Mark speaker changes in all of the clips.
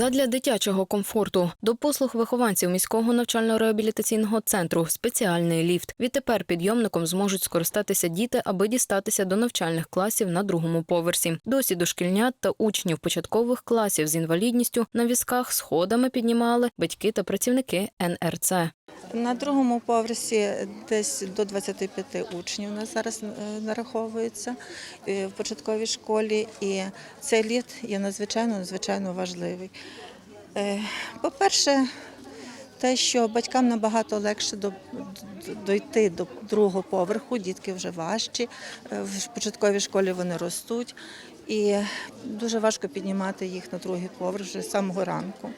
Speaker 1: Задля дитячого комфорту до послуг вихованців міського навчально-реабілітаційного центру спеціальний ліфт. Відтепер підйомником зможуть скористатися діти, аби дістатися до навчальних класів на другому поверсі. Досі дошкільнят та учнів початкових класів з інвалідністю на візках сходами піднімали батьки та працівники НРЦ.
Speaker 2: На другому поверсі десь до 25 учнів нас зараз е, нараховується е, в початковій школі, і цей ліфт є надзвичайно надзвичайно важливий. Е, По-перше, те, що батькам набагато легше до- дойти до другого поверху, дітки вже важчі, е, в початковій школі вони ростуть. І дуже важко піднімати їх на другий поверх вже з самого ранку.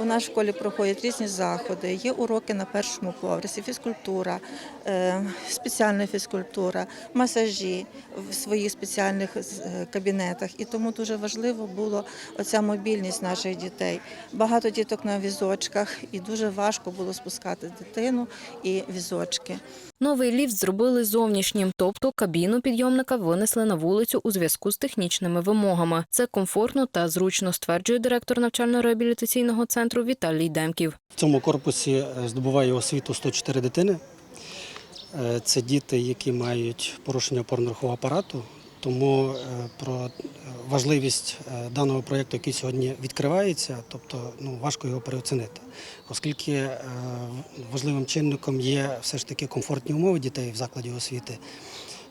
Speaker 2: У нас в школі проходять різні заходи. Є уроки на першому поверсі, фізкультура, е, спеціальна фізкультура, масажі в своїх спеціальних е, кабінетах. І тому дуже важливо було оця мобільність наших дітей. Багато діток на візочках, і дуже важко було спускати дитину і візочки.
Speaker 1: Новий ліфт зробили зовнішнім, тобто кабіну підйомника винесли на вулицю у зв'язку з технічними вимогами. Це комфортно та зручно, стверджує директор навчально-реабілітаційного центру Віталій Демків.
Speaker 3: В цьому корпусі е, здобуває освіту 104 дитини. Е, Це діти, які мають порушення опорно-рухового апарату. Тому е, про важливість даного проєкту, який сьогодні відкривається, тобто ну, важко його переоцінити, оскільки важливим чинником є все ж таки комфортні умови дітей в закладі освіти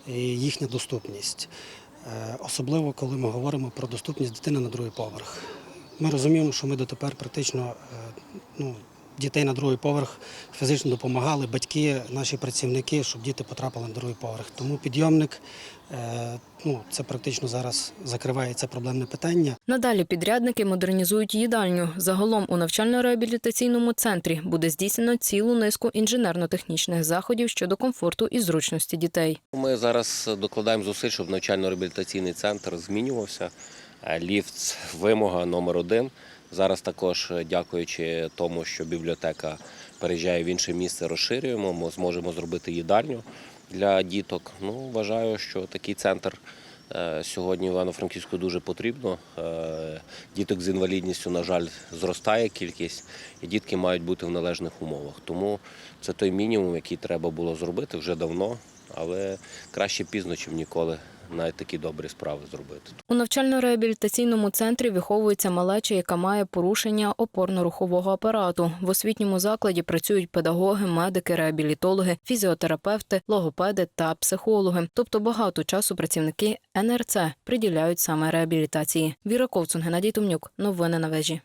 Speaker 3: і їхня доступність. Е, Особливо коли ми говоримо про доступність дитини на другий поверх. Ми розуміємо, що ми дотепер практично е, ну, дітей на другий поверх фізично допомагали, батьки, наші працівники, щоб діти потрапили на другий поверх. Тому підйомник е, ну, це практично зараз закриває це проблемне питання.
Speaker 1: Надалі підрядники модернізують їдальню. Загалом у навчально-реабілітаційному центрі буде здійснено цілу низку інженерно-технічних заходів щодо комфорту і зручності дітей.
Speaker 4: Ми зараз докладаємо зусиль, щоб навчально-реабілітаційний центр змінювався. Ліфт вимога номер один. Зараз також, е, дякуючи тому, що бібліотека переїжджає в інше місце, розширюємо. Ми зможемо зробити їдальню для діток. Ну, вважаю, що такий центр е, сьогодні в Івано-Франківську дуже потрібно. Е, Діток з інвалідністю, на жаль, зростає кількість, і дітки мають бути в належних умовах. Тому це той мінімум, який треба було зробити вже давно, але краще пізно, ніж ніколи навіть такі добрі справи зробити.
Speaker 1: У навчально-реабілітаційному центрі виховується малеча, яка має порушення опорно-рухового апарату. В освітньому закладі працюють педагоги, медики, реабілітологи, фізіотерапевти, логопеди та психологи. Тобто багато часу працівники НРЦ приділяють саме реабілітації. Віра Ковцун, Геннадій Тумнюк. Новини на вежі.